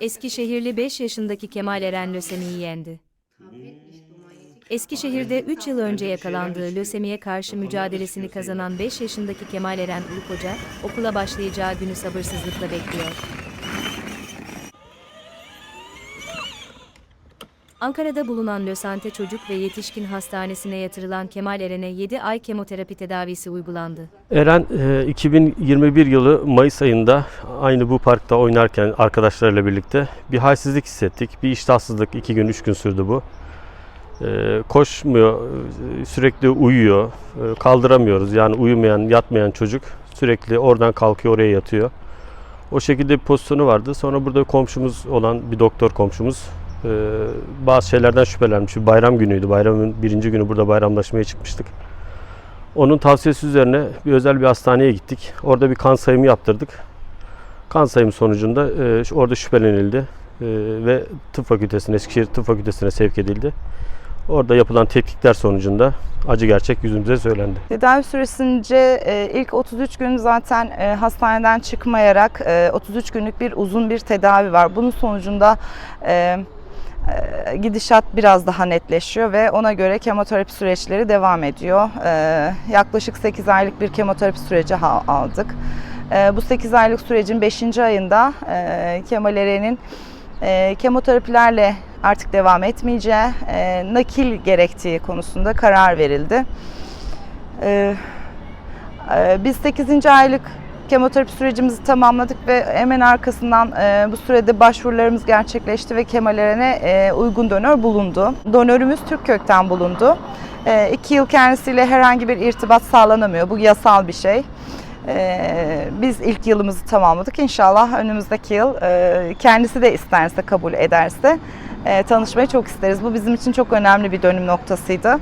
Eskişehirli 5 yaşındaki Kemal Eren lösemiyi yendi. Eskişehir'de 3 yıl önce yakalandığı lösemiye karşı mücadelesini kazanan 5 yaşındaki Kemal Eren Ulup Hoca, okula başlayacağı günü sabırsızlıkla bekliyor. Ankara'da bulunan Lösante Çocuk ve Yetişkin Hastanesi'ne yatırılan Kemal Eren'e 7 ay kemoterapi tedavisi uygulandı. Eren e, 2021 yılı Mayıs ayında aynı bu parkta oynarken arkadaşlarıyla birlikte bir halsizlik hissettik. Bir iştahsızlık 2 gün 3 gün sürdü bu. E, Koşmuyor, e, sürekli uyuyor, e, kaldıramıyoruz. Yani uyumayan, yatmayan çocuk sürekli oradan kalkıyor oraya yatıyor. O şekilde bir pozisyonu vardı. Sonra burada komşumuz olan bir doktor komşumuz e, bazı şeylerden şüphelenmiş. Bir bayram günüydü. Bayramın birinci günü burada bayramlaşmaya çıkmıştık. Onun tavsiyesi üzerine bir özel bir hastaneye gittik. Orada bir kan sayımı yaptırdık. Kan sayımı sonucunda e, orada şüphelenildi E, ve tıp fakültesine, Eskişehir Tıp Fakültesine sevk edildi. Orada yapılan tetkikler sonucunda acı gerçek yüzümüze söylendi. Tedavi süresince e, ilk 33 gün zaten hastaneden çıkmayarak e, 33 günlük bir uzun bir tedavi var. Bunun sonucunda gidişat biraz daha netleşiyor ve ona göre kemoterapi süreçleri devam ediyor. E, yaklaşık 8 aylık bir kemoterapi süreci aldık. E, bu 8 aylık sürecin 5. ayında e, Kemal Eren'in e, kemoterapilerle artık devam etmeyeceği, e, nakil gerektiği konusunda karar verildi. Ee, biz 8. aylık kemoterapi sürecimizi tamamladık ve hemen arkasından e, bu sürede başvurularımız gerçekleşti ve Kemal Eren'e e, uygun donör bulundu. Donörümüz Türk kökten bulundu. E, iki yıl kendisiyle herhangi bir irtibat sağlanamıyor. Bu yasal bir şey. E, biz ilk yılımızı tamamladık. İnşallah önümüzdeki yıl e, kendisi de isterse kabul ederse e, tanışmayı çok isteriz. Bu bizim için çok önemli bir dönüm noktasıydı.